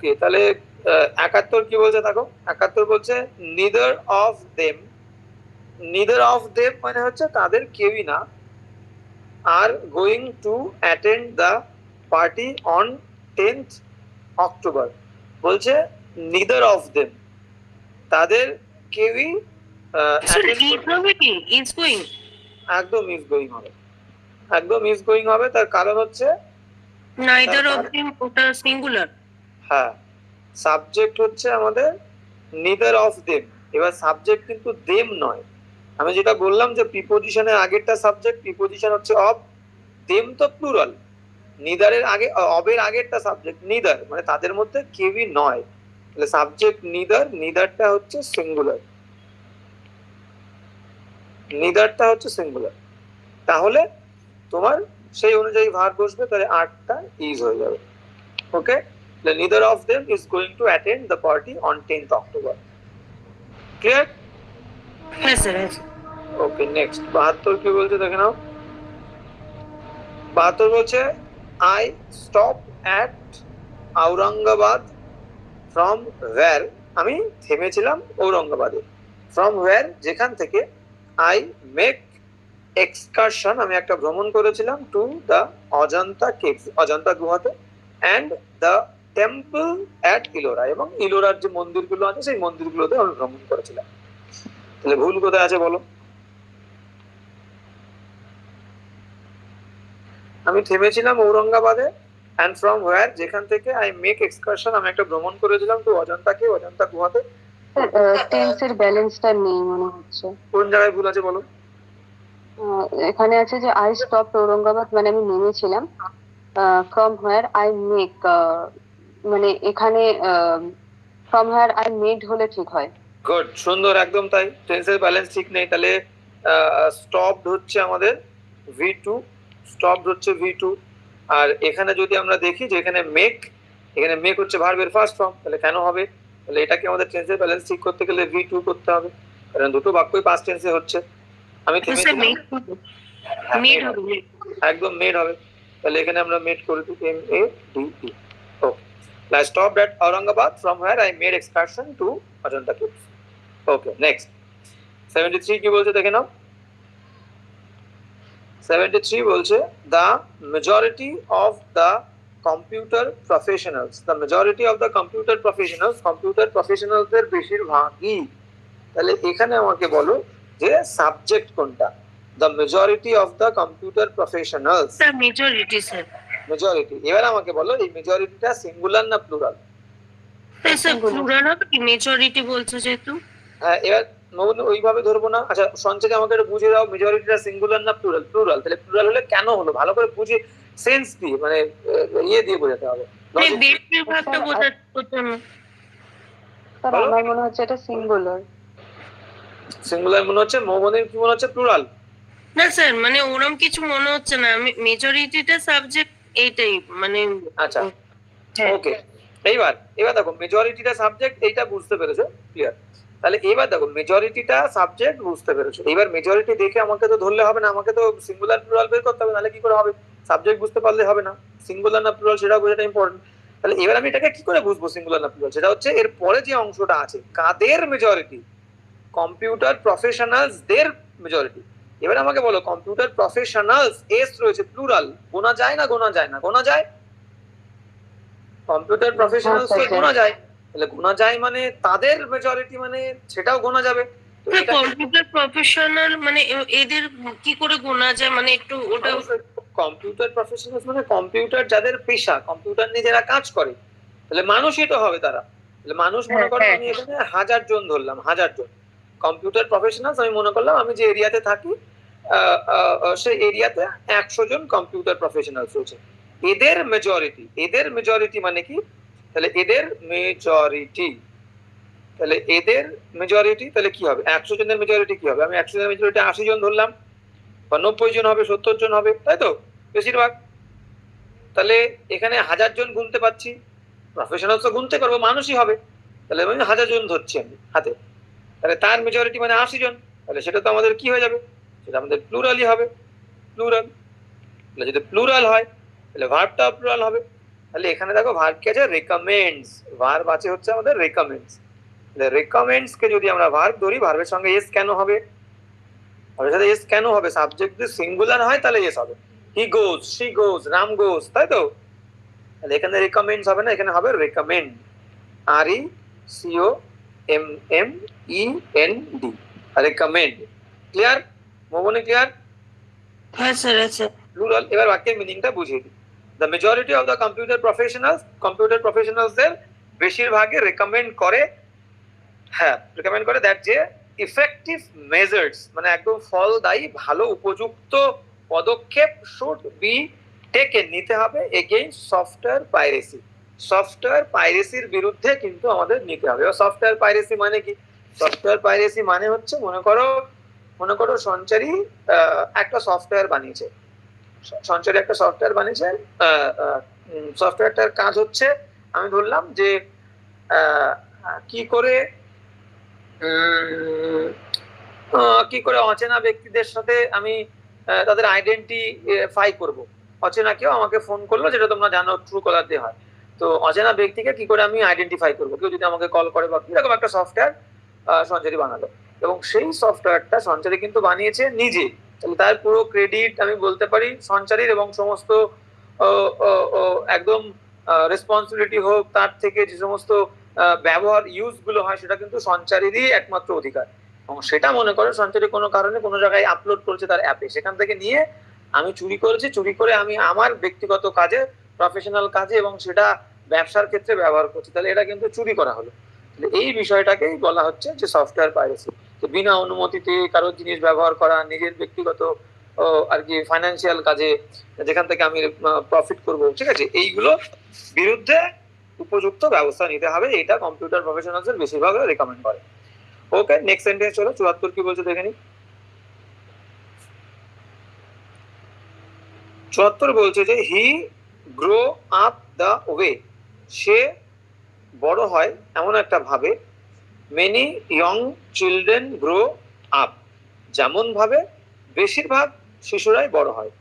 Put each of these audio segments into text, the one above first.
ওকে তাহলে একাত্তর কি বলছে দেখো? একাত্তর বলছে neither of them neither of them মানে হচ্ছে তাদের কেউই না are going to attend the party on tenth October বলছে নিদার অফ দেম তাদের কেউই attend ইজ ইজ গোয়িং একদম হবে। একদম মিস গোয়িং হবে তার কারণ হচ্ছে নাইদার অফ দেম ওটা সিঙ্গুলার হ্যাঁ। সাবজেক্ট হচ্ছে আমাদের নিদার অফ দেম এবার সাবজেক্ট কিন্তু দেম নয়। আমি যেটা বললাম যে প্রিপোজিশনের আগেরটা সাবজেক্ট প্রিপোজিশন হচ্ছে অফ দেম তো প্লুরাল নিদারের আগে অবের আগেরটা সাবজেক্ট নিদার মানে তাদের মধ্যে কেউই নয়। তাহলে সাবজেক্ট নিদার নিদারটা হচ্ছে সিঙ্গুলার নিদারটা হচ্ছে সিঙ্গুলার তাহলে তোমার সেই অনুযায়ী ভার বসবে, তাহলে আটটা ইজ হয়ে যাবে। Okay neither of them is going to attend the party on 10th October. Clear? হ্যাঁ স্যার হ্যাঁ ওকে নেক্সট বাহাত্তর কি বলছে দেখে নাও বাহাত্তর বলছে I stop at Aurangabad from where আমি থেমেছিলাম ঔরঙ্গাবাদে। ফ্রম ওয়্যার যেখান থেকে আই মেক এক্সকারশন আমি একটা ভ্রমণ করেছিলাম to the Ajanta caves Ajanta গুহাতে and the temple at Ellora এবং ইলোরার যে মন্দিরগুলো আছে সেই মন্দিরগুলোতে আমি ভ্রমণ করেছিলাম। তাহলে ভুল কোথায় আছে বলো? আমি থেমেছিলাম ঔরঙ্গাবাদে অ্যান্ড ফ্রম ওয়্যার যেখান থেকে আই মেক এক্সকারশন আমি একটা ভ্রমণ করেছিলাম তো অজন্তাকে অজন্তা গুহাতে। টেন্সের ব্যালেন্সটা নেই মনে হচ্ছে। কোন জায়গায় ভুল আছে বলো? এখানে আছে যে আই স্টপ ঔরঙ্গাবাদ মানে আমি নেমেছিলাম। ফ্রম হোয়ার আই মেক মানে এখানে ফ্রম হোয়ার আই মেড হলে ঠিক হয়। গুড সুন্দর একদম তাই। টেন্সের ব্যালেন্স ঠিক নেই তাহলে স্টপড হচ্ছে আমাদের ভি টু স্টপড হচ্ছে ভি টু আর এখানে যদি আমরা দেখি যে এখানে মেক এখানে মেক হচ্ছে ভার্বের ফার্স্ট ফর্ম তাহলে কেন হবে? তাহলে এটাকে আমাদের টেন্সের ব্যালেন্স ঠিক করতে গেলে ভি টু করতে হবে? কারণ দুটো বাক্যই পাস্ট টেন্সে হচ্ছে। আমি মেড হ্যাঁ, মেড হবে। হবে। একদম মেড হবে। তাহলে এখানে আমরা মেড করে দিই M A D E okay I stopped at Aurangabad from where I made excursion to Ajanta Caves. Okay, next. 73 কি বলছে দেখে নাও 73 বলছে the majority of the computer professionals the majority of the computer professionals computer professionals দের বেশিরভাগই তাহলে এখানে আমাকে বলো যে সাবজেক্ট কোনটা the majority of the computer professionals sir majority sir majority এবার আমাকে বলো এই মেজরিটিটা সিঙ্গুলার না প্লুরাল স্যার স্যার প্লুরাল হবে কি মেজরিটি বলছো যেহেতু? হ্যাঁ এবার ওইভাবে ধরবো না। আচ্ছা সঞ্চয় আমাকে একটু দাও মেজরিটিটা সিঙ্গুলার না প্লুরাল প্লুরাল তাহলে প্লুরাল হলে কেন হলো? ভালো করে বুঝে সেন্স দিয়ে মানে ইয়ে দিয়ে বোঝাতে হবে। মানে বেশিরভাগটা। আমার মনে হচ্ছে এটা সিঙ্গুলার সিঙ্গুলার মনে হচ্ছে মৌবনের কি মনে হচ্ছে? প্লুরাল না স্যার মানে ওরম কিছু মনে হচ্ছে না। মেজরিটিটা সাবজেক্ট এইটাই মানে আচ্ছা হ্যাঁ। ওকে এইবার এবার দেখো মেজরিটিটা সাবজেক্ট এইটা বুঝতে পেরেছ ক্লিয়ার তাহলে এবার দেখো মেজরিটিটা সাবজেক্ট বুঝতে পেরেছ। এবার মেজরিটি দেখে আমাকে তো ধরলে হবে না আমাকে তো সিঙ্গুলার প্লুরাল বের করতে হবে নাহলে কি করে হবে? সাবজেক্ট বুঝতে পারলে হবে না। সিঙ্গুলার না প্লুরাল সেটা বোঝাটা ইম্পর্টেন্ট তাহলে এবার আমি এটাকে কি করে বুঝব সিঙ্গুলার না প্লুরাল সেটা হচ্ছে এর পরে যে অংশটা আছে কাদের মেজরিটি কম্পিউটার প্রফেশনালস দের মেজরিটি এবার আমাকে বলো কম্পিউটার প্রফেশনালস এস রয়েছে প্লুরাল গোনা যায় না গোনা যায় না? গোনা যায়? কম্পিউটার প্রফেশনালস তো গোনা যায়। তাহলে গোনা যায় মানে তাদের মেজরিটি মানে সেটাও গোনা যাবে। কম্পিউটার প্রফেশনাল মানে এদের কি করে গোনা যায়? মানে একটু ওটা কম্পিউটার প্রফেশনালস মানে কম্পিউটার যাদের পেশা কম্পিউটার নিয়ে যারা কাজ করে তাহলে মানুষই তো হবে তারা। তাহলে মানুষ মনে হ্যাঁ, করো হ্যাঁ, আমি এখানে হাজার জন ধরলাম হাজার জন। কম্পিউটার প্রফেশনালস আমি মনে করলাম আমি যে এরিয়াতে থাকি সেই এরিয়াতে একশো জন কম্পিউটার প্রফেশনালস রয়েছে এদের মেজরিটি এদের মেজরিটি মানে কি? তাহলে এদের মেজরিটি তাহলে এদের মেজরিটি তাহলে কি হবে? একশো জনের মেজরিটি কি হবে? আমি একশো জনের মেজরিটি আশি জন ধরলাম, বা নব্বই জন হবে, সত্তর জন হবে, তাই তো? বেশিরভাগ। তাহলে এখানে হাজার জন গুনতে পারছি। প্রফেশনাল তো গুনতে পারব, মানুষই হবে। তাহলে আমি হাজার জন ধরছি আমি, হাতে। তাহলে তার মেজরিটি মানে আশি জন। তাহলে সেটা তো আমাদের কি হয়ে যাবে? সেটা আমাদের প্লুরালই হবে প্লুরাল তাহলে যদি প্লুরাল হয়, তাহলে ভার্বটা প্লুরাল হবে। তাহলে এখানে দেখো ভার্ব কি আছে? রেকমেন্ডস ভার্ব আছে হচ্ছে আমাদের রেকমেন্ডস রেকমেন্ডস কে যদি আমরা ভার্ব ধরি ভার্বের সঙ্গে এস কেন হবে? ভার্বের সাথে এস কেন হবে? সাবজেক্ট যদি সিঙ্গুলার হয়, তাহলে এস হবে। হি গোজ শি গোজ রাম গোজ তাই তো? তাহলে এখানে রেকমেন্ডস হবে না, এখানে হবে recommend R E C O M M E N D recommend clear মোমনে clear হ্যাঁ স্যার এবার বাক্যের মিনিংটা বুঝিয়ে দিই। The majority of the computer professionals computer প্রফেশনালসদের বেশিরভাগই রেকমেন্ড করে হ্যাঁ রেকমেন্ড করে দ্যাট যে ইফেক্টিভ মেজার্স মানে একদম ফলদায়ী ভালো উপযুক্ত পদক্ষেপ শুড বি টেকেন নিতে হবে এগেইনস্ট সফটওয়্যার পাইরেসি সফটওয়্যার পাইরেসির বিরুদ্ধে কিন্তু আমাদের নিতে হবে। সফটওয়্যার পাইরেসি মানে কি? সফটওয়্যার পাইরেসি মানে হচ্ছে মনে করো মনে করো সঞ্চারী একটা সফটওয়্যার বানিয়েছে। সঞ্চারী একটা সফটওয়্যার বানিয়েছে সফটওয়্যারটার কাজ হচ্ছে, আমি ধরলাম যে কি করে কি করে অচেনা ব্যক্তিদের সাথে আমি তাদের আইডেন্টিফাই করব। অচেনা কেউ আমাকে ফোন করল, যেটা তোমরা জানো ট্রু কলার দিয়ে হয়। তো অচেনা ব্যক্তিকে কি করে আমি আইডেন্টিফাই করব? কেউ যদি আমাকে কল করে বা এরকম একটা সফটওয়্যার সঞ্চারী বানালো। এবং সেই সফটওয়্যারটা সঞ্চারী কিন্তু বানিয়েছে নিজে। তার পুরো ক্রেডিট আমি বলতে পারি সঞ্চারীর এবং সমস্ত একদম রেসপন্সিবিলিটি হোক তার থেকে যে সমস্ত ব্যবহার ইউজগুলো হয় সেটা কিন্তু সঞ্চারীরই একমাত্র অধিকার। এবং সেটা মনে করে সঞ্চারী কোনো কারণে কোনো জায়গায় আপলোড করেছে তার অ্যাপে সেখান থেকে নিয়ে আমি চুরি করেছি, চুরি করে আমি আমার ব্যক্তিগত কাজে প্রফেশনাল কাজে এবং সেটা ব্যবসার ক্ষেত্রে ব্যবহার করছি। তাহলে এটা কিন্তু চুরি করা হলো। এই বিষয়টাকেই বলা হচ্ছে যে সফটওয়্যার পাইরেসি বিনা অনুমতিতে কারোর জিনিস ব্যবহার করা, নিজের ব্যক্তিগত আর কি ফাইন্যান্সিয়াল কাজে যেখান থেকে আমি প্রফিট করব, ঠিক আছে? এইগুলো বিরুদ্ধে উপযুক্ত ব্যবস্থা নিতে হবে, এটা কম্পিউটার প্রফেশনালসের বেশিরভাগ রেকমেন্ড করে। ওকে নেক্সট সেন্টেন্স চলো, চুয়াত্তর কি বলছে দেখে নি? চুয়াত্তর বলছে যে he grow up the way সে বড় হয় এমন একটা ভাবে many young children grow up যেমন ভাবে বেশিরভাগ শিশুরাই বড় হয়।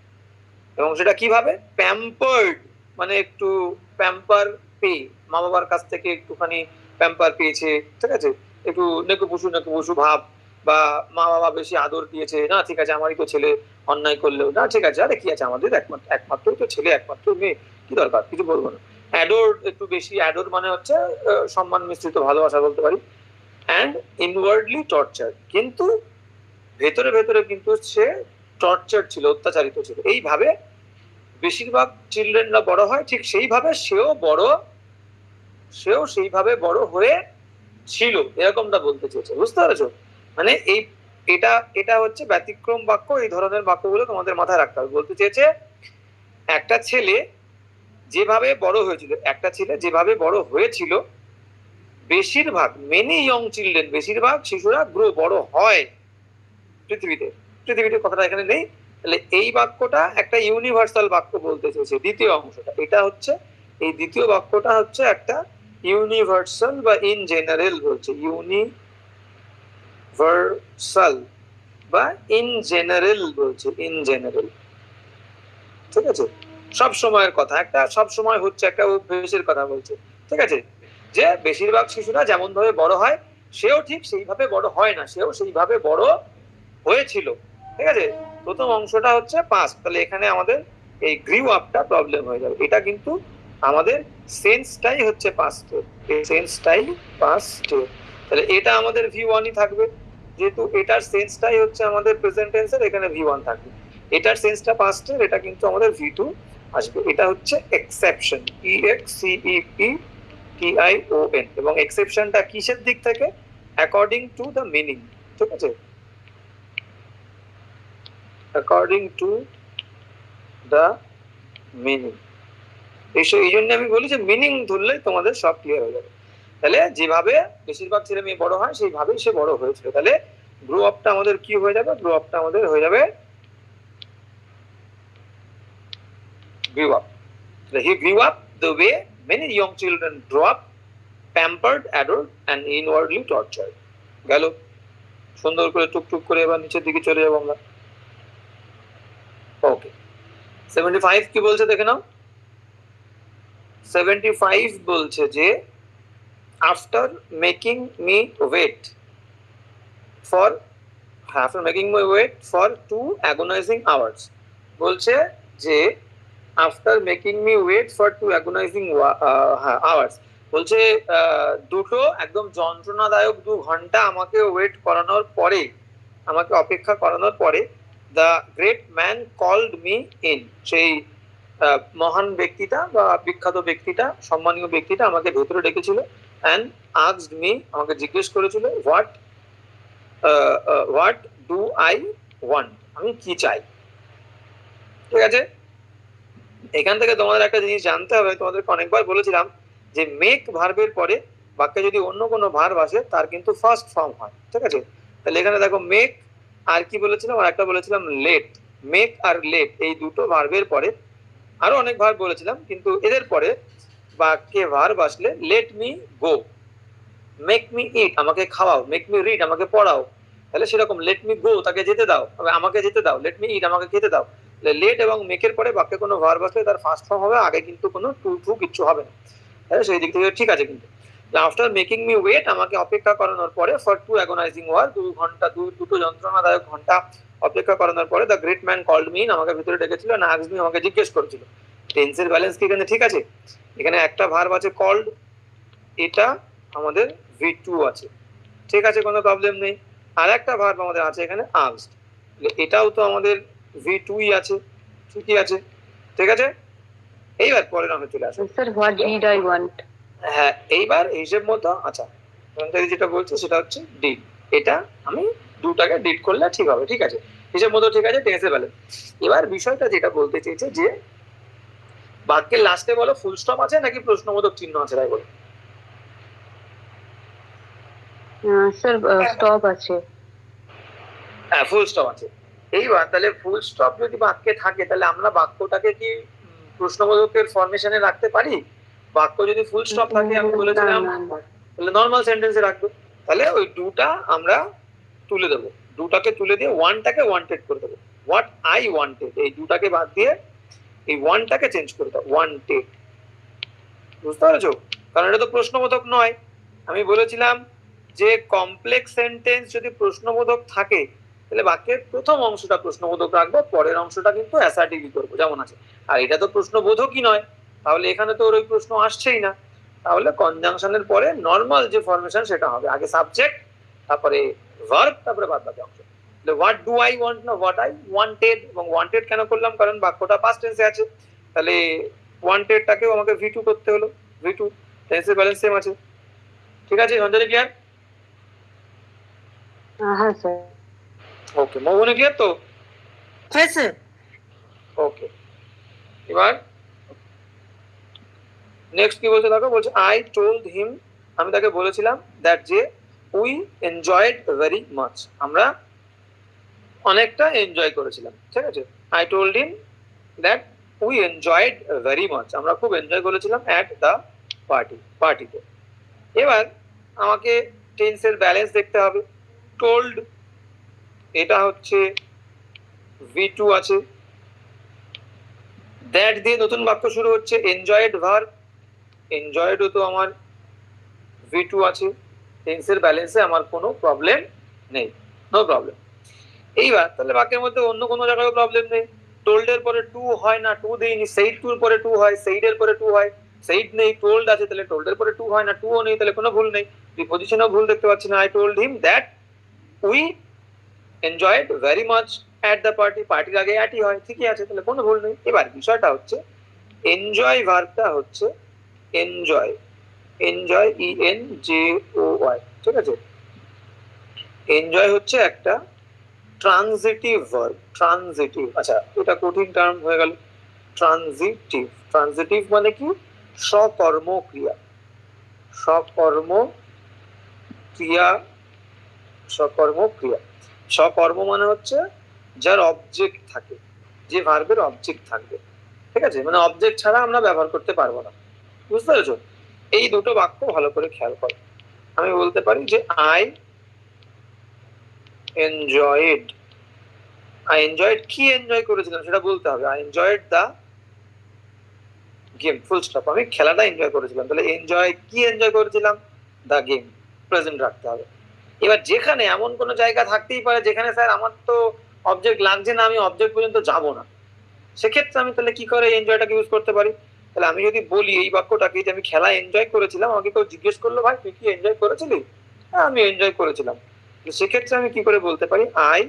এবং সেটা কীভাবে? প্যাম্পার্ড মানে একটু প্যাম্পার পেয়ে। মা বাবার কাছ থেকে একটুখানি প্যাম্পার পেয়েছে, ঠিক আছে? একটু নেকু পুষু নেকু পুষু ভাব বা মা বাবা বেশি আদর দিয়েছে, না, ঠিক আছে, আমারই তো ছেলে, অন্যায় করলেও না, ঠিক আছে, আরে কি আছে? আমাদের একমাত্র, একমাত্রই তো ছেলে, একমাত্র মেয়ে, কি দরকার? কিছু বলব না। অ্যাডোর একটু বেশি অ্যাডোর মানে হচ্ছে সম্মান মিশ্রিত ভালোবাসা বলতে পারি। অ্যান্ড ইনওয়ার্ডলি টর্চার কিন্তু ভেতরে ভেতরে কিন্তু সে টর্চার ছিল, অত্যাচারিত ছিল। এইভাবে বেশিরভাগ চিলড্রেনরা বড় হয়, ঠিক সেইভাবে সেও বড়, সেও সেইভাবে বড় হয়ে ছিল, এরকমটা বলতে চেয়েছে। বুঝতে পেরেছ? মানে এই, এটা এটা হচ্ছে ব্যতিক্রম বাক্য, এই ধরনের বাক্যগুলো তোমাদের মাথায় রাখতে হবে। বলতে চেয়েছে, একটা ছেলে যেভাবে বড় হয়েছিল, একটা ছেলে যেভাবে বড় হয়েছিল বেশিরভাগ মেনি ইয়ং চিলড্রেন বেশিরভাগ শিশুরা গ্রো, বড় হয় পৃথিবীতে। পৃথিবীতে কথাটা এখানে নেই। তাহলে এই বাক্যটা একটা ইউনিভার্সাল বাক্য বলতে চেয়েছে দ্বিতীয় অংশটা। এটা হচ্ছে, এই দ্বিতীয় বাক্যটা হচ্ছে একটা ইউনিভার্সাল বা ইন জেনারেল বলছে। ইউনিভার্সাল বা ইন জেনারেল বলছে ইন জেনারেল ঠিক আছে? সব সময়ের কথা, একটা সব সময় হচ্ছে একটা অভ্যেসের কথা বলছে। ঠিক আছে? যে বেশিরভাগ শিশুরা যেমন ভাবে বড় হয়, সেও ঠিক সেইভাবে বড় হয় না, সেও সেইভাবে বড় হয়েছিল। ঠিক আছে? প্রথম অংশটা হচ্ছে পাঁচ তাহলে এখানে আমাদের এই গ্রিউ আপটা প্রবলেম হয়ে যাবে। এটা কিন্তু আমাদের সেন্সটাই হচ্ছে পাস্ট এই সেন্সটাই পাস্ট তাহলে এটা আমাদের ভি ওয়ানই থাকবে। যেহেতু এটার সেন্সটাই হচ্ছে আমাদের প্রেজেন্ট টেন্সের এখানে ভি ওয়ান থাকবে। এটার সেন্সটা পাস্টের এটা কিন্তু আমাদের ভি টু আসবে। এটা হচ্ছে exception E X C E I O N এবং এক্সেপশনটা কিসের দিক থেকে? অ্যাকর্ডিং টু দ্য মিনিং ঠিক আছে? অ্যাকর্ডিং টু দ্য মিনিং এই জন্য আমি বলি যে মিনিং ধরলেই তোমাদের সব ক্লিয়ার হয়ে যাবে। তাহলে যেভাবে বেশিরভাগ ছেলে মেয়ে বড় হয়, সেইভাবেই সে বড় হয়েছিল তাহলে গ্রো আপটা আমাদের কি হয়ে যাবে? গ্রো আপটা আমাদের হয়ে যাবে up. So he grew up the way many young children grow up, pampered, adored, and inwardly tortured. গেল। সুন্দর করে টুকটুক করে এবার নিচের দিকে চলে যাব আমরা। ওকে সেভেন্টি ফাইভ কি বলছে দেখে নাও। সেভেন্টি ফাইভ বলছে যে after making me wait for after making me wait for two agonising hours বলছে যে after making me wait for two agonising hours বলছে দুটো একদম যন্ত্রণাদায়ক দু ঘণ্টা আমাকে ওয়েট করানোর পরে আমাকে অপেক্ষা করানোর পরে the great man called me in সেই মহান ব্যক্তিটা বা বিখ্যাত ব্যক্তিটা, সম্মানীয় ব্যক্তিটা আমাকে ভেতরে ডেকেছিল অ্যান্ড আক্সড মি আমাকে জিজ্ঞেস করেছিল what what do I want আমি কি চাই? ঠিক আছে? এখান থেকে তোমাদের একটা জিনিস জানতে হবে তোমাদেরকে অনেকবার বলেছিলাম যে মেক ভার্বের পরে বাক্যে যদি অন্য কোনো ভার্ব আসে, তার কিন্তু ফার্স্ট ফর্ম হয়, ঠিক আছে? তাহলে এখানে দেখো মেক আর কি বলেছিলাম? আর একটা বলেছিলাম লেট মেক আর লেট এই দুটো ভার্বের পরে আরও অনেক ভার্ব বলেছিলাম, কিন্তু এদের পরে বাক্যে ভার্ব আসলে let me go make me eat আমাকে খাওয়াও মেক মি রিড আমাকে পড়াও, তাহলে সেরকম লেট মি গো তাকে যেতে দাও, আমাকে যেতে দাও লেট মি ইট আমাকে খেতে দাও। লেট এবং মেকের পরে বাক্যে কোনো ভার্ব আসলে তার ফার্স্ট ফর্ম হবে, আগে কিন্তু কোনো টু টু কিচ্ছু হবে না। তাহলে সেই দিক থেকে ঠিক আছে কিন্তু। আফটার মেকিং মি ওয়েট আমাকে অপেক্ষা করানোর পরে ফর টু অ্যাগোনাইজিং ওয়ার দু ঘণ্টা, দু, দুটো যন্ত্রণাদায়ক ঘণ্টা অপেক্ষা করানোর পরে the great man called me আমাকে ভিতরে ডেকেছিল না মি আমাকে জিজ্ঞেস করেছিল। টেন্সের ব্যালেন্স কি এখানে ঠিক আছে? এখানে একটা ভার্ব আছে কল্ড এটা আমাদের ভি টু আছে। ঠিক আছে, কোনো প্রবলেম নেই। আর একটা ভার্ব আমাদের আছে এখানে আস্ট এটাও তো আমাদের ভি টুই আছে ঠিকই আছে ঠিক আছে? এইবার পরের অঙ্কে চলে আসো। Sir what did I want হ্যাঁ এইবার হিসেব মতো আচ্ছা ধনঞ্জয় যেটা বলছে সেটা হচ্ছে ডিড এটা আমি দুটাকে ডিড করলে ঠিক হবে ঠিক আছে? হিসেব মতো ঠিক আছে টেন্সে ব্যালেন্স এবার বিষয়টা যেটা বলতে চেয়েছে যে বাক্যের লাস্টে বলো ফুল স্টপ আছে নাকি প্রশ্নবোধক চিহ্ন আছে তাই বলো। স্যার স্টপ আছে। হ্যাঁ ফুল স্টপ আছে। এইবার তাহলে ফুল স্টপ যদি বাক্যে থাকে তাহলে আমরা বাক্যটাকে কি প্রশ্নবোধকের ফরমেশনে রাখতে পারি? বাক্য যদি ফুল স্টপ থাকে আমি বলেছিলাম। তাহলে নর্মাল সেন্টেন্সে রাখব। তাহলে ওই ডুটা আমরা তুলে দেবো। ডুটাকে তুলে দিয়ে ওয়ানটাকে ওয়ান্টেড করে দেবো। হোয়াট আই ওয়ান্টেড এই দুটাকে বাদ দিয়ে এই ওয়ানটাকে চেঞ্জ করে দাও। ওয়ান্টেড বুঝতে পেরেছ? কারণ এটা তো প্রশ্নবোধক নয়। আমি বলেছিলাম যে কমপ্লেক্স সেন্টেন্স যদি প্রশ্নবোধক থাকে তাহলে বাক্যের প্রথম অংশটা প্রশ্নবোধক রাখব, পরের অংশটা কিন্তু অ্যাসার্টিভই করব? যেমন আছে। আর এটা তো প্রশ্নবোধকই নয়। তাহলে এখানে তো ওর ওই প্রশ্ন আসছেই না। তাহলে কনজাংশনের পরে নর্মাল যে ফরমেশন সেটা হবে। আগে সাবজেক্ট তারপরে ভার্ব তারপরে বাদ বাকি অংশ। হোয়াট ডু আই ওয়ান্ট না হোয়াট আই ওয়ান্টেড এবং ওয়ান্টেড কেন করলাম? কারণ বাক্যটা পাস্ট টেন্সে আছে। তাহলে ওয়ান্টেডটাকেও আমাকে ভি টু করতে হলো। ভি টু টেন্সের ব্যালেন্স সেম আছে। ঠিক আছে, সঞ্জয় ক্লিয়ার হ্যাঁ স্যার ওকে মৌবনে ক্লিয়ার তো? হ্যাঁ স্যার ওকে এবার নেক্সট কি বলছে দেখো? বলছে আই টোল্ড হিম আমি তাকে বলেছিলাম দ্যাট যে উই এনজয়েড ভেরি মাচ আমরা অনেকটা এনজয় করেছিলাম ঠিক আছে? I told him that we enjoyed very much আমরা খুব এনজয় করেছিলাম অ্যাট দ্য পার্টি পার্টিতে এবার আমাকে টেন্সের ব্যালেন্স দেখতে হবে। টোল্ড এটা হচ্ছে ভি টু আছে। দ্যাট দিয়ে নতুন বাক্য শুরু হচ্ছে এনজয়েড ভার এনজয়েডও তো আমার ভি টু আছে। টেন্সের ব্যালেন্সে আমার কোনো প্রবলেম নেই। নো প্রবলেম এইবার তাহলে বাক্যের মধ্যে অন্য কোনো জায়গায় প্রবলেম নেই। টোল্ডের পরে টু হয় না টু দেইনি। সেইড টুর পরে টু হয় সেইডের পরে টু হয়। সেইড নেই টোল্ড আছে, তাহলে টোল্ডের পরে টু হয় না টুও নেই, তাহলে কোনো ভুল নেই। প্রিপোজিশনও ভুল দেখতে পাচ্ছি না। I told him that we enjoyed very much at the party পার্টির আগে অ্যাটই হয়, ঠিকই আছে, তাহলে কোনো ভুল নেই। এবার বিষয়টা হচ্ছে এনজয় ভার্বটা হচ্ছে enjoy enjoy E N J O Y ঠিক আছে? এনজয় হচ্ছে একটা ট্রানজিটিভ ভার্ব ট্রানজিটিভ আচ্ছা এটা কঠিন টার্ম হয়ে গেল। ট্রানজিটিভ ট্রানজিটিভ মানে কি? সকর্ম ক্রিয়া সকর্ম ক্রিয়া সকর্ম ক্রিয়া সকর্ম মানে হচ্ছে যার অবজেক্ট থাকে। যে ভার্বের অবজেক্ট থাকবে। ঠিক আছে? মানে অবজেক্ট ছাড়া আমরা ব্যবহার করতে পারব না। বুঝতে পেরেছ? এই দুটো বাক্য ভালো করে খেয়াল করো। আমি বলতে পারি যে আই এনজয়েড আই এনজয়েড কি এনজয় করেছিলাম সেটা বলতে হবে। I enjoyed the game full stop আমি খেলাটা এনজয় করেছিলাম। তাহলে এনজয় কি এনজয় করেছিলাম? দ্য গেম প্রেজেন্ট রাখতে হবে। এবার যেখানে এমন কোনো জায়গা থাকতেই পারে যেখানে, স্যার, আমার তো অবজেক্ট লাগছে না, আমি অবজেক্ট পর্যন্ত যাব না। সেক্ষেত্রে আমি তাহলে কি করে এনজয়টাকে ইউজ করতে পারি? তাহলে আমি যদি বলি এই বাক্যটাকে যে আমি খেলা এনজয় করেছিলাম, আমাকে কেউ জিজ্ঞেস করল, ভাই, তুই কি এনজয় করেছিলি? হ্যাঁ আমি এনজয় করেছিলাম। সেক্ষেত্রে আমি কি করে বলতে পারি? আই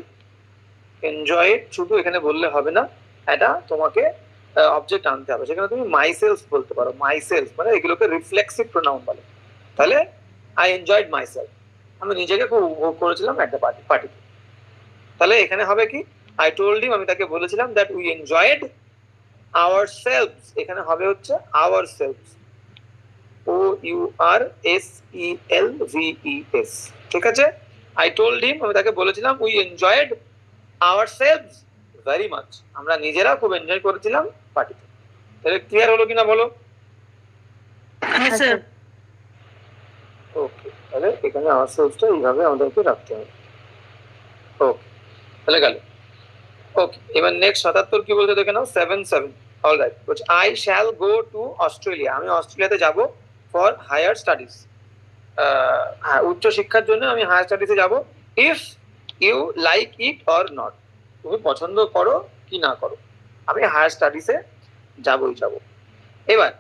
এনজয় শুধু এখানে বললে হবে না, এটা তোমাকে অবজেক্ট আনতে হবে। সেখানে তুমি মাই সেলফ বলতে পারো মাই সেলফ মানে এগুলোকে রিফ্লেক্সিভ প্রোনাউন বলে। তাহলে আই এনজয়েড মাই সেলফ আমি নিজেকে খুব উপভোগ করেছিলাম একটা পার্টি পার্টিতে তাহলে এখানে হবে কি? আই টোল্ড হিম আমি তাকে বলেছিলাম that we enjoyed ourselves এখানে হবে হচ্ছে ourselves O U R S E L V E S ঠিক আছে? আই টোল্ড হিম আমি তাকে বলেছিলাম we enjoyed ourselves very much আমরা নিজেরা খুব এনজয় করেছিলাম পার্টিতে তাহলে ক্লিয়ার হলো কিনা বলো? হ্যাঁ স্যার তাহলে এখানে আওয়ার সেলফসটা এইভাবে আমাদেরকে রাখতে হবে। ওকে তাহলে গেল। ওকে এবার নেক্সট সাতাত্তর কি বলতে দেখে নাও? সেভেন সেভেন অল রাইট বলছে I shall go to Australia আমি অস্ট্রেলিয়াতে যাব ফর হায়ার স্টাডিজ উচ্চ শিক্ষার জন্য আমি হায়ার স্টাডিজে যাব if you like it or not তুমি পছন্দ করো কি না করো। আমি হায়ার স্টাডিজে যাবই, যাব। এবার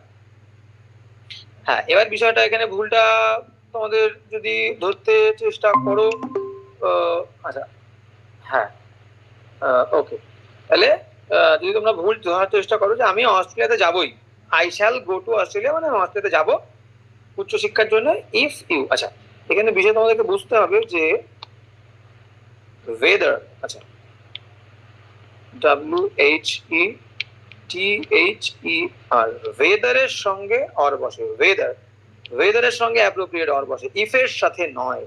হ্যাঁ এবার বিষয়টা এখানে ভুলটা তোমাদের যদি ধরতে চেষ্টা করো আচ্ছা হ্যাঁ ওকে তাহলে যদি তোমরা ভুল ধরার চেষ্টা করো যে আমি অস্ট্রেলিয়াতে যাবই I shall go to Australia মানে আমি অস্ট্রেলিয়াতে যাব উচ্চশিক্ষার জন্য ইফ ইউ আচ্ছা এখানে বিষয় তোমাদেরকে বুঝতে হবে যে ওয়েদার আচ্ছা W H E T H E R ওয়েদারের সঙ্গে অর বসে ওয়েদার ওয়েদারের সঙ্গে অ্যাপ্রোপ্রিয়েট অর বসে। ইফ এর সাথে নয়,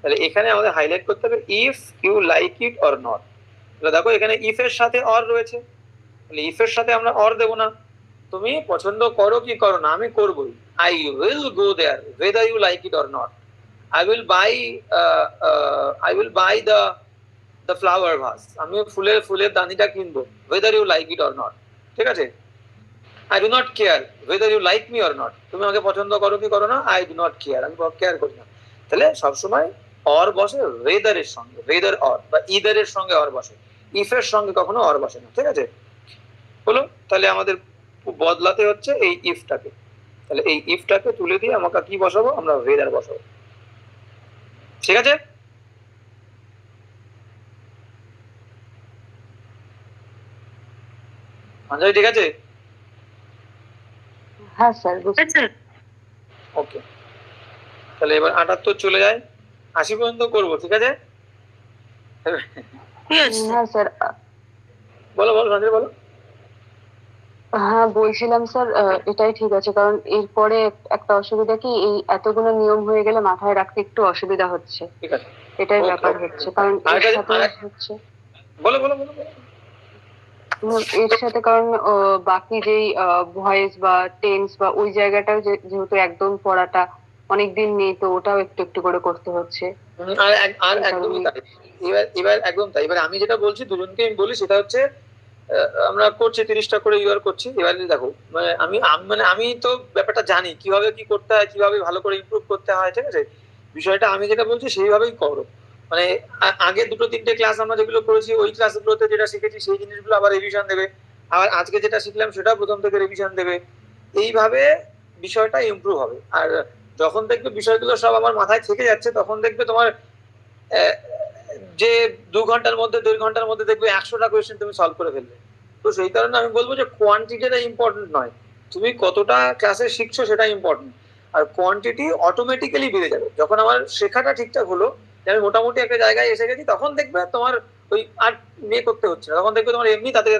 তাহলে এখানে আমাদের হাইলাইট করতে হবে if you like it or not তাহলে দেখো এখানে ইফ এর সাথে অর রয়েছে। তাহলে ইফ এর সাথে আমরা অর দেবো না। তুমি পছন্দ করো কি করো না, আমি করবোই। I will go there whether you like it or not I will buy I will buy the the flower vase আমি ফুলের ফুলের দানিটা কিনবো whether you like it or not ঠিক আছে? I do not care whether you like me or not তুমি আমাকে পছন্দ করো কি করো না আই ডু নট কেয়ার আমি কেয়ার করি না। তাহলে সবসময় অর বসে ওয়েদারের সঙ্গে ওয়েদার অর বা ইদারের সঙ্গে অর বসে। ইফের সঙ্গে কখনো অর বসে না, ঠিক আছে? হলো তাহলে আমাদের বদলাতে হচ্ছে এই ইফটাকে তাহলে এই ইফটাকে তুলে দিয়ে আমাকে কি বসাবো? আমরা ওয়েদার বসাবো। ঠিক আছে? ঠিক আছে? হ্যাঁ স্যার বুঝতে ওকে। তাহলে এবার আটাত্তর চলে যায়। আশি পর্যন্ত করব ঠিক আছে? হ্যাঁ স্যার বলো বলো সঞ্জয় বলো। হ্যাঁ বলছিলাম স্যার এটাই ঠিক আছে কারণ এরপরে একটা অসুবিধা কি এই এতগুলো নিয়ম হয়ে গেলে মাথায় রাখতে একটু অসুবিধা হচ্ছে। ঠিক আছে। এটাই ব্যাপার হচ্ছে কারণ হচ্ছে বলো বলো বলো। এর সাথে কারণ বাকি যেই ভয়েস বা টেন্স বা ওই জায়গাটাও যেহেতু একদম পড়াটা অনেকদিন নেই তো ওটাও একটু একটু করে করতে হচ্ছে। আর আর একদমই তাই। এবার এবার একদম তাই। এবার আমি যেটা বলছি দুজনকে আমি বলি সেটা হচ্ছে আমরা করছি তিরিশটা করে ইউর করছি। এবারে দেখো মানে আমি মানে আমি তো ব্যাপারটা জানি কীভাবে কি করতে হয় কীভাবে ভালো করে ইমপ্রুভ করতে হয় ঠিক আছে? বিষয়টা আমি যেটা বলছি সেইভাবেই করো। মানে আগে দুটো, তিনটে ক্লাস আমরা যেগুলো করেছি, ওই ক্লাসগুলোতে যেটা শিখেছি সেই জিনিসগুলো আবার রিভিশন দেবে। আবার আজকে যেটা শিখলাম সেটাও প্রথম থেকে রিভিশন দেবে। এইভাবে বিষয়টা ইমপ্রুভ হবে। আর যখন দেখবে বিষয়গুলো সব আমার মাথায় থেকে যাচ্ছে, তখন দেখবে তোমার যে দু ঘণ্টার মধ্যে, দেড় ঘণ্টার মধ্যে দেখবে একশোটা কোয়েশ্চেন তুমি সলভ করে ফেলবে তো সেই কারণে আমি বলব যে কোয়ান্টিটিটা ইম্পর্টেন্ট নয়। তুমি কতটা ক্লাসে শিখছো সেটা ইম্পর্টেন্ট আর কোয়ান্টিটি অটোমেটিক্যালি বেড়ে যাবে। যখন আমার শেখাটা ঠিকঠাক হলো যে আমি মোটামুটি একটা জায়গায় এসে গেছি তখন দেখবে তোমার ওই আর নিয়ে করতে হচ্ছে না। তখন দেখবে তোমার এমনি তাড়াতাড়ি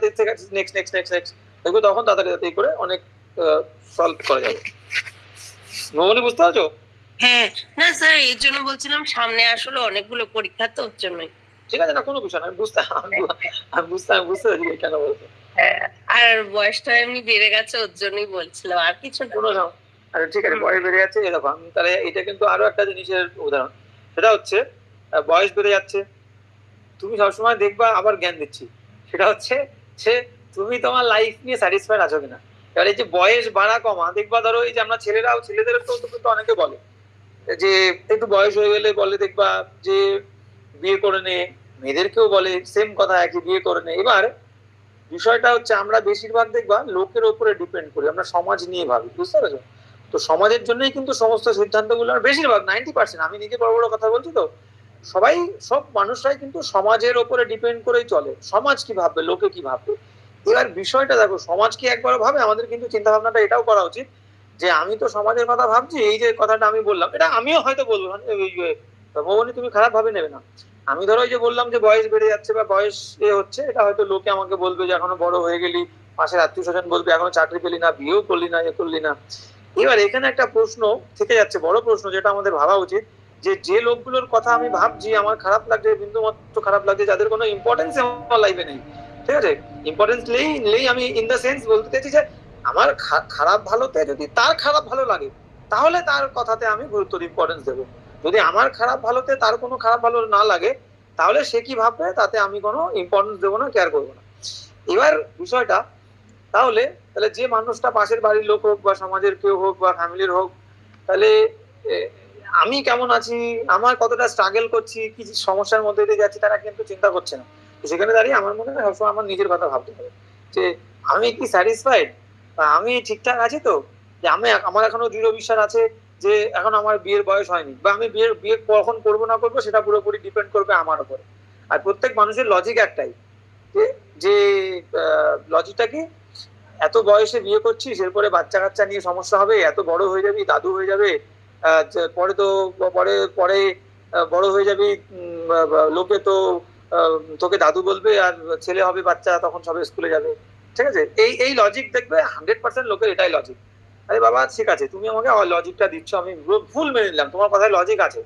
নেক্সট নেক্সট নেক্সট নেক্সট দেখবে তখন তাড়াতাড়ি তাড়াতাড়ি করে অনেক সলভ করা যাবে। নবনী বুঝতে পারছ? হ্যাঁ। না স্যার এই জন্য বলছিলাম সামনে আসলে অনেকগুলো পরীক্ষা তো ওর জন্যই ঠিক আছে না কোনো বিষয় না আমি বুঝতে আমি বুঝতে আমি বুঝতে পারছি কেন বলছো। হ্যাঁ, আর বয়সটা এমনি বেড়ে গেছে ওর জন্যই বলছিলাম আর কিছু কোনো সম- আরে ঠিক আছে বয়স বেড়ে যাচ্ছে আমি তাহলে এটা কিন্তু আরও একটা জিনিসের উদাহরণ। সেটা হচ্ছে বয়স বেড়ে যাচ্ছে। তুমি সবসময় দেখবা আবার জ্ঞান দিচ্ছি। সেটা হচ্ছে যে তুমি তোমার লাইফ নিয়ে স্যাটিসফাইড আছো কিনা। এবার এই যে বয়স বাড়া কমা, দেখবা ধরো এই যে আমরা ছেলেরাও ছেলেদের তো অনেকে বলে যে একটু বয়স হয়ে গেলে বলে দেখবা যে বিয়ে করে নে। মেয়েদেরকেও বলে সেম কথা, একই বিয়ে করে নে। এবার বিষয়টা হচ্ছে আমরা বেশিরভাগ দেখবা লোকের উপরে ডিপেন্ড করি। আমরা সমাজ নিয়ে ভাবি, বুঝতে পেরেছ? তো সমাজের জন্যই কিন্তু সমস্ত সিদ্ধান্তগুলো বেশিরভাগ নাইনটি পার্সেন্ট আমি নিজে বড় বড় কথা বলছি তো সবাই, সব মানুষরাই কিন্তু সমাজের ওপরে ডিপেন্ড করেই চলে। সমাজ কি ভাববে? লোকে কি ভাববে? এবার বিষয়টা দেখো, সমাজ কি একবার ভাবে? আমাদের কিন্তু চিন্তা ভাবনাটা এটাও করা উচিত যে, আমি তো সমাজের কথা ভাবছি, এই যে কথাটা আমি বললাম, এটা আমিও হয়তো বলব। মানে ওই তুমি খারাপ ভাবে নেবে না। আমি ধরো ওই যে বললাম যে, বয়স বেড়ে যাচ্ছে বা বয়স এ হচ্ছে, এটা হয়তো লোকে আমাকে বলবে যে, এখনও বড় হয়ে গেলি, পাশের আত্মীয় স্বজন বলবে, এখনও চাকরি পেলি না, বিয়েও করলি না, এ করলি না। এবার এখানে একটা প্রশ্ন থেকে যাচ্ছে, বড় প্রশ্ন, যেটা আমাদের ভাবা উচিত। যে যে লোকগুলোর কথা আমি ভাবছি, আমার খারাপ লাগছে, বিন্দু মাত্র খারাপ লাগছে, যাদের কোনো ইম্পর্টেন্স আমার লাইফে নেই। ঠিক আছে? ইম্পর্টেন্স নেই নেই আমি ইন দ্য সেন্স বলতে চাইছি যে, আমার খারাপ ভালোতে যদি তার খারাপ ভালো লাগে, তাহলে তার কথাতে আমি গুরুত্ব ইম্পর্টেন্স দেবো। যদি আমার খারাপ ভালোতে তার কোনো খারাপ ভালো না লাগে, তাহলে সে কি ভাববে? তাতে আমি কোনো ইম্পর্টেন্স দেবো না কেয়ার করব না। এবার বিষয়টা, তাহলে তাহলে যে মানুষটা পাশের বাড়ির লোক হোক বা সমাজের কেউ হোক বা ফ্যামিলির হোক, তাহলে আমি কেমন আছি? আমার কতটা স্ট্রাগল করছি? কি সমস্যার মধ্যে দিয়ে যাচ্ছি তারা কিন্তু চিন্তা করছে না। সেখানে দাঁড়িয়ে আমার মনে হয় আমার নিজের কথা ভাবতে হবে। যে আমি কি স্যাটিসফাইড আমি ঠিকঠাক আছি তো? যে আমি আমার এখনও দৃঢ় বিশ্বাস আছে যে এখন আমার বিয়ের বয়স হয়নি। বা আমি বিয়ের, বিয়ে কখন করব না করব সেটা পুরোপুরি ডিপেন্ড করবে আমার উপরে। আর প্রত্যেক মানুষের লজিক একটাই। যে যে লজিকটা কি? এত বয়সে বিয়ে করছিস, এরপরে বাচ্চা কাচ্চা নিয়ে সমস্যা হবে, এত বড় হয়ে যাবি, দাদু হয়ে যাবে পরে তো, পরে পরে বড় হয়ে যাবি লোকে তো তোকে দাদু বলবে আর ছেলে হবে, বাচ্চা, তখন সবে স্কুলে যাবে। ঠিক আছে? এই এই লজিক দেখবে হান্ড্রেড পার্সেন্ট লোকের এটাই লজিক আরে বাবা, ঠিক আছে, তুমি আমাকে লজিকটা দিচ্ছ, আমি ভুল মেনে নিলাম, তোমার কথায় লজিক আছে।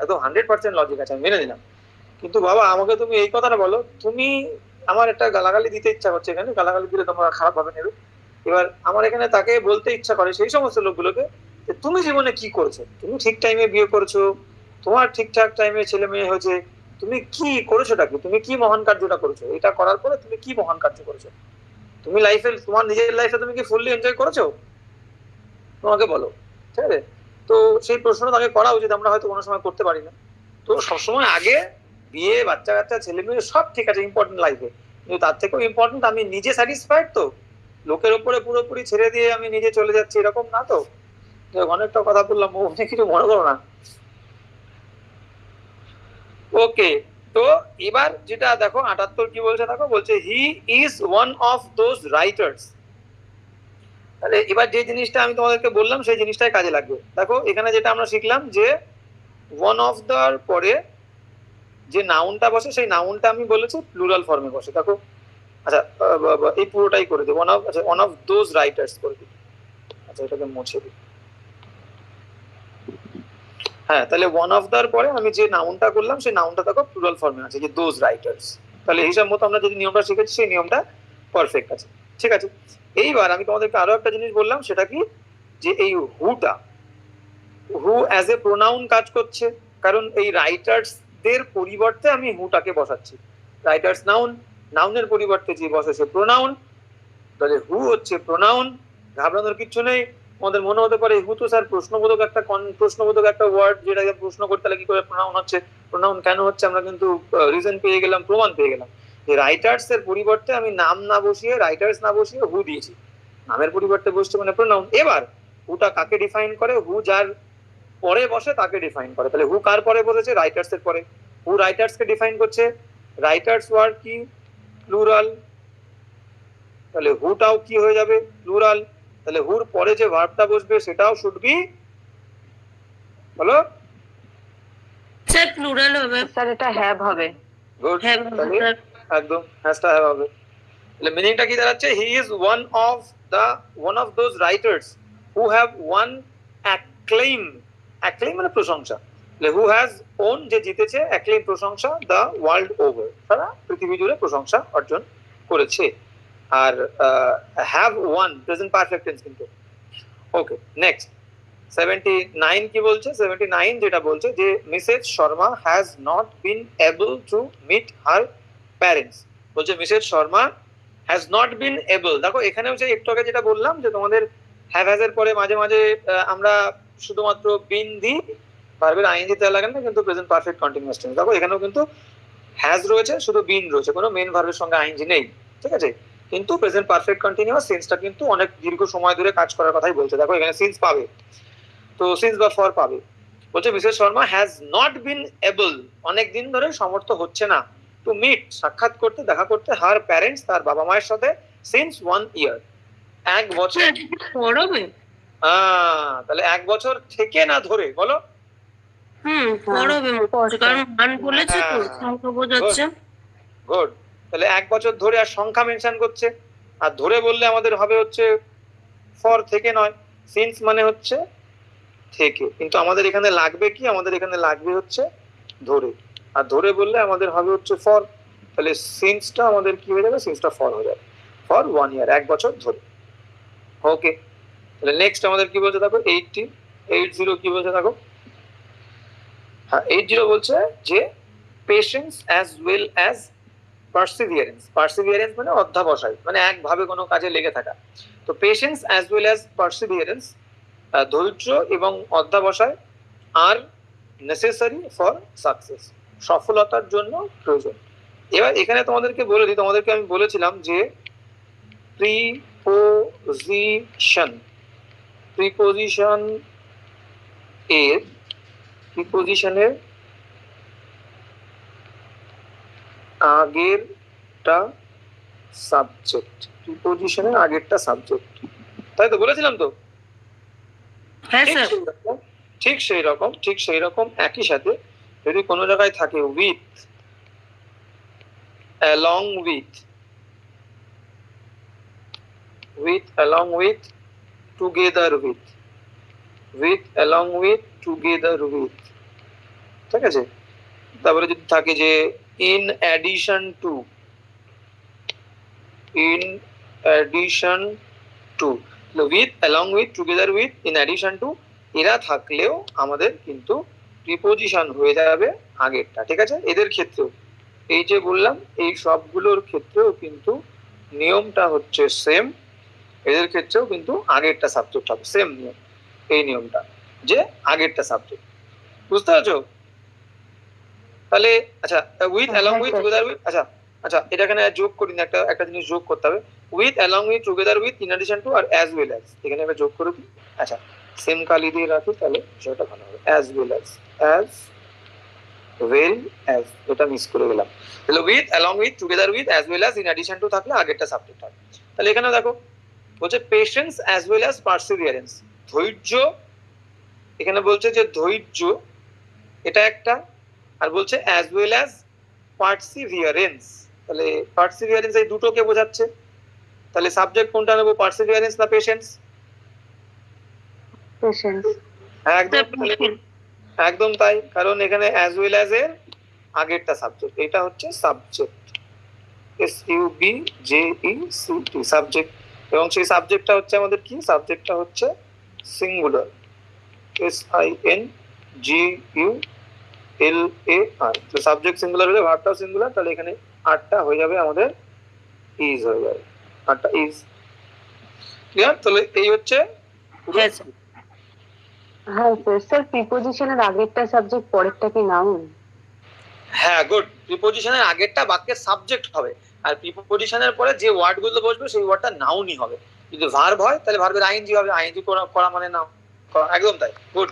একদম হান্ড্রেড পার্সেন্ট লজিক আছে, আমি মেনে নিলাম। কিন্তু বাবা, আমাকে তুমি এই কথাটা বলো, তুমি আমার একটা গালাগালি দিতে ইচ্ছা করছে এখানে, গালাগালি দিলে তোমরা খারাপ ভাবে নেবে। এবার আমার এখানে তাকে বলতে ইচ্ছা করে, সেই সমস্ত লোকগুলোকে তুমি জীবনে কি করেছ? তুমি ঠিক টাইমে বিয়ে করেছ, তোমার ঠিকঠাক টাইমে ছেলে মেয়ে হয়েছে, তুমি কি করেছোটা কি তুমি কি মহান কার্যটা করেছ? এটা করার পরে তুমি কি মহান কার্য করেছ? তুমি লাইফে তোমার নিজের লাইফে তুমি কি ফুললি এনজয় করেছ? তোমাকে বলো, ঠিক আছে? তো সেই প্রশ্নটা তাকে করা উচিত, আমরা হয়তো কোনো সময় করতে পারি না। তো সবসময় আগে বিয়ে, বাচ্চা কাচ্চা, ছেলে মেয়ে সব ঠিক আছে ইম্পর্টেন্ট লাইফে কিন্তু তার থেকেও ইম্পর্টেন্ট আমি নিজে স্যাটিসফাইড তো? লোকের উপরে পুরোপুরি ছেড়ে দিয়ে আমি নিজে চলে যাচ্ছি, এরকম না তো? অনেকটা কথা বললাম অনেক কিছু মনে করো না। ওকে, তো এবার যেটা দেখো, আটাত্তর কি বলছে দেখো? বলছে he is one of those writers তাহলে এবার যে জিনিসটা আমি তোমাদেরকে বললাম, সেই জিনিসটাই কাজে লাগবে। দেখো, এখানে যেটা আমরা শিখলাম যে ওয়ান অফ দার পরে যে নাউনটা বসে, সেই নাউনটা আমি বলেছি প্লুরাল ফর্মে বসে। দেখো আচ্ছা এই পুরোটাই করে দিই ওয়ান অফ আচ্ছা ওয়ান অফ দোজ রাইটার্স করে দিই আচ্ছা এটাকে মুছে দিই। হ্যাঁ তাহলে ওয়ান অফ দার পরে আমি যে নাউনটা করলাম সেই নাউনটা দেখো প্লুরাল ফর্মে আছে যে দোজ রাইটার্স তাহলে হিসাব মতো আমরা যদি নিয়মটা শিখেছি সেই নিয়মটা পারফেক্ট আছে। ঠিক আছে? এইবার আমি তোমাদেরকে আরও একটা জিনিস বললাম সেটা কি? যে এই হুটা হু অ্যাজ এ প্রোনাউন কাজ করছে। কারণ এই রাইটার্স দের পরিবর্তে আমি হুটাকে বসাচ্ছি। রাইটার্স নাউন নাউনের পরিবর্তে যে বসেছে প্রোনাউন তাহলে হু হচ্ছে প্রোনাউন ঘাবড়ানোর কিচ্ছু নেই। আমাদের মনে হতে পারে হু তো স্যার প্রশ্নবোধক একটা প্রশ্নবোধক একটা ওয়ার্ড যেটা প্রশ্ন করতে হলে কি করে প্রোনাউন হচ্ছে? প্রোনাউন কেন হচ্ছে? আমরা কিন্তু রিজন পেয়ে গেলাম, প্রমাণ পেয়ে গেলাম। যে রাইটার্স এর পরিবর্তে আমি নাম না বসিয়ে রাইটার্স না বসিয়ে হু দিয়েছি। নামের পরিবর্তে বসছে মানে প্রোনাউন এবার হুটা কাকে ডিফাইন করে? হু যার পরে বসে তাকে ডিফাইন করে। তাহলে হু কার পরে বসেছে? রাইটার্স এর পরে। হু রাইটার্স কে ডিফাইন করছে? রাইটার্স ওয়ার্ড কি? প্লুরাল তাহলে হুটাও কি হয়ে যাবে? প্লুরাল তাহলে হুর পরে যে ভার্বটা বসবে সেটাও শুড বি বলো? স্যার প্লুরাল হবে। স্যার এটা হ্যাভ হবে। গুড তাহলে স্যার একদম হ্যাশটা হ্যাভ হবে। তাহলে মিনিংটা কি দাঁড়াচ্ছে? He is one of the one of those writers who have won acclaim acclaim মানে প্রশংসা। হু হ্যাজ ওন যে জিতেছে অ্যাক্লেইম প্রশংসা দ্য ওয়ার্ল্ড ওভার তারা পৃথিবী জুড়ে প্রশংসা অর্জন করেছে। আর have won present perfect tense কিন্তু। ওকে নেক্সট সেভেন্টি নাইন কি বলছে? সেভেন্টি নাইন যেটা বলছে যে Mrs Sharma has not been able to meet her parents বলছে Mrs Sharma has not been able দেখো, এখানেও যে একটু আগে যেটা বললাম যে, তোমাদের হ্যাভ হ্যাজ এর পরে মাঝে মাঝে আমরা শুধুমাত্র বিন দিই ভার্বের আইএনজি দেওয়া লাগে না, কিন্তু প্রেজেন্ট পারফেক্ট কন্টিনিউয়াস টেন্স দেখো, এখানেও কিন্তু হ্যাজ রয়েছে, শুধু বিন রয়েছে, কোনো মেন ভার্বের সঙ্গে আইএনজি নেই। ঠিক আছে? কিন্তু প্রেজেন্ট পারফেক্ট কন্টিনিউয়াস সেন্সটা কিন্তু অনেক দীর্ঘ সময় ধরে কাজ করার কথাই বলছে। দেখো এখানে সিন্স পাবে। তো সিন্স বা ফর পাবে। বলছে Mrs Sharma has not been able অনেক দিন ধরে সমর্থ হচ্ছে না টু মিট সাক্ষাৎ করতে দেখা করতে হার প্যারেন্টস তার বাবা মায়ের সাথে সিন্স ওয়ান ইয়ার এক বছর পড়বে আহ, তাহলে এক বছর থেকে না ধরে বলো? হুম পড়বে মনে কারণ মান বলেছে তো হ্যাঁ। সংখ্যা বোঝাচ্ছে। গুড তাহলে এক বছর ধরে আর সংখ্যা মেনশন করছে। আর ধরে বললে আমাদের হবে হচ্ছে ফর থেকে নয় সিন্স মানে হচ্ছে থেকে। কিন্তু আমাদের এখানে লাগবে কি? আমাদের এখানে লাগবে হচ্ছে ধরে। আর ধরে বললে আমাদের হবে হচ্ছে ফর তাহলে সিন্সটা আমাদের কি হয়ে যাবে? সিন্সটা ফর হয়ে যাবে। ফর ওয়ান ইয়ার এক বছর ধরে। ওকে তাহলে নেক্সট আমাদের কি বলছে দেখো? এইটটি এইট জিরো কি বলছে দেখো? হ্যাঁ এইট জিরো বলছে যে patience as well as perseverance perseverance মানে অধ্যাবসায় মানে একভাবে কোনো কাজে লেগে থাকা। তো patience as well as perseverance ধৈর্য এবং অধ্যাবসায় আর নেসেসারি ফর সাকসেস সফলতার জন্য প্রয়োজন। এবার এখানে তোমাদেরকে বলে দিই, তোমাদেরকে আমি বলেছিলাম যে প্রিপোজিশন প্রিপোজিশন এর প্রিপোজিশনের আগেরটা সাবজেক্ট প্রিপোজিশনের আগেরটা সাবজেক্ট তাই তো বলেছিলাম তো? হ্যাঁ ঠিক সেই রকম ঠিক সেই রকম ঠিক সেই রকম একই সাথে যদি কোনো জায়গায় থাকে with along with with along with together with with along with together with ঠিক আছে? তারপরে যদি থাকে যে in addition to in addition to with along with together with in addition to এরা থাকলেও আমাদের কিন্তু প্রিপোজিশন হয়ে যাবে আগেরটা, ঠিক আছে? এদের ক্ষেত্রেও। এই যে বললাম, এই সবগুলোর ক্ষেত্রেও কিন্তু নিয়মটা হচ্ছে সেম এদের ক্ষেত্রেও কিন্তু আগেরটা সাবজেক্ট হবে সেম নিয়ম, এই নিয়মটা, যে আগেরটা সাবজেক্ট বুঝতে পারছ? তাহলে আচ্ছা with along with together with আচ্ছা আচ্ছা এটা এখানে যোগ করি না একটা একটা জিনিস যোগ করতে হবে। With along with together with in addition to R as well as এখানে একটা যোগ করে দিই আচ্ছা সেম কালি দিয়ে রাখি তাহলে বিষয়টা ভালো হবে। As well as as well as এটা মিস করে গেলাম। তাহলে with along with together with as well as in addition to থাকলে আগেরটা সাবজেক্ট হবে। তাহলে এখানে দেখো বলছে patience as well as perseverance ধৈর্য এখানে বলছে যে ধৈর্য এটা একটা আর বলছে অ্যাজ ওয়েল অ্যাজ পার্সিভিয়ারেন্স তাহলে পার্সিভিয়ারেন্স এই দুটোকে বোঝাচ্ছে। তাহলে সাবজেক্ট কোনটা নেব পার্সিভিয়ারেন্স না পেশেন্স পেশেন্স একদম একদম তাই কারণ এখানে অ্যাজ ওয়েল অ্যাজ এর আগেরটা সাবজেক্ট এটা হচ্ছে subject S U B J E C T subject এবং সেই সাবজেক্টটা হচ্ছে আমাদের কি? সাবজেক্টটা হচ্ছে singular S I N G U L A R তো সাবজেক্ট সিঙ্গুলার হলে ভার্বটাও সিঙ্গুলার তাহলে এখানে আটটা হয়ে যাবে আমাদের ইজ হয়ে যাবে। আটটা ইজ ক্লিয়ার তাহলে এই হচ্ছে হ্যাঁ, স্যার। স্যার প্রিপোজিশনের আগেরটা সাবজেক্ট পরেরটা কি নাউন হ্যাঁ গুড প্রিপোজিশনের আগেরটা বাক্যের সাবজেক্ট হবে। আর প্রিপোজিশনের পরে যে ওয়ার্ডগুলো বসবে সেই ওয়ার্ডটা নাউনই হবে। যদি ভার্ব হয় তাহলে ভার্বের আইনজি হবে। আইনজি করা করা মানে নাউন একদম তাই। গুড